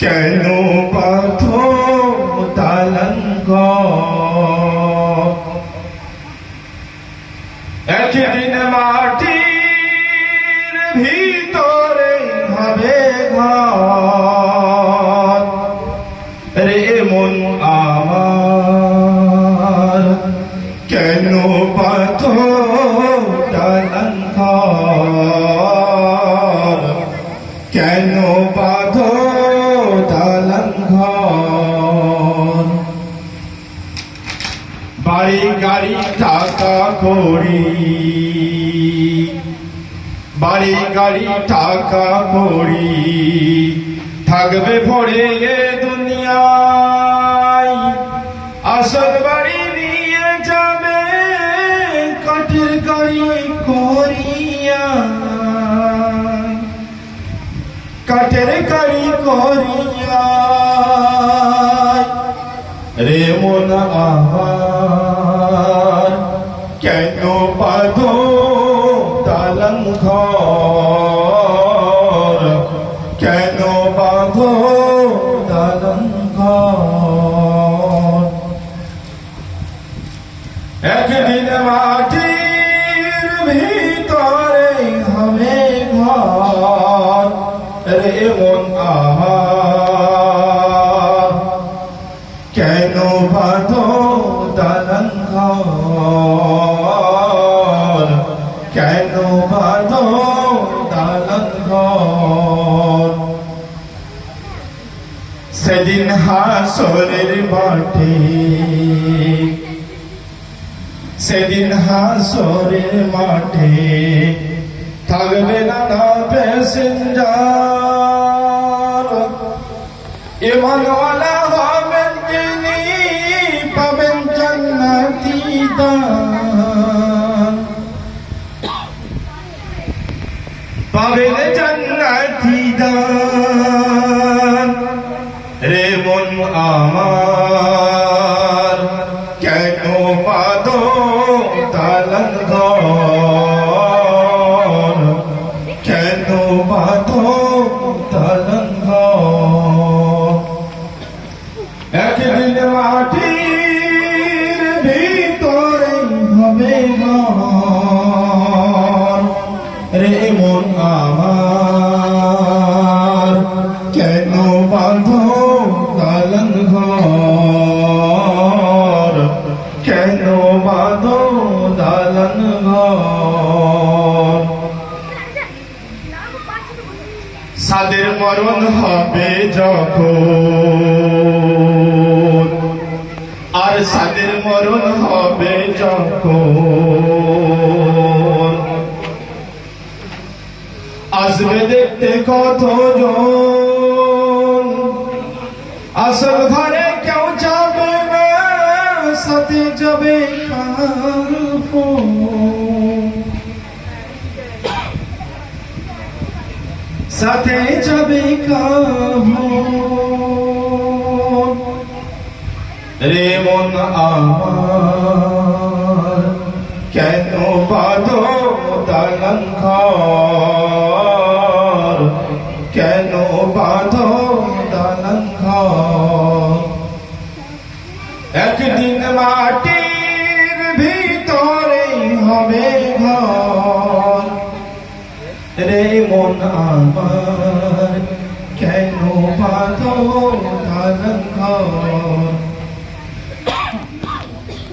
কেন পাথ তালঙ্গ একদিন মাটির ভিতরে হবে ঘর। রে মন আমার, কেন পাথ তালঙ্গ কেন বাধ করি। বাড়ি গাড়ি টাকা করি। থাকবে ভরে এ দুনিয়ায়। আসল বাড়ি নিয়ে যাবে, কাঠের গাড়ি করিয়া। কাঠের গাড়ি করিয়া বাঁধো তালং ঘর? কেন বাঁধো মাটির ভিতরে হবে ঘর। রে মন আমার কেন বাঁধো দালান ঘর? সেদিন হাসরের মাঠে সেদিন হাসরের মাঠে থাকবে না না প্যাসেঞ্জার 把别人家。মন আমার। কেন বাঁধো দালন ঘর? কেন বাঁধো দালন সাদের মরণ হবে যখন। আর সাদের মরণ হবে যখন। আসবে দেখতে কতজন? আসল ঘরে কেউ যাবে না, সাথে যাবে সাথে যাবে রে মন আমার, কেন বাঁধো দালান মাটির ভিতরে হবে ঘর। রে মন আমার।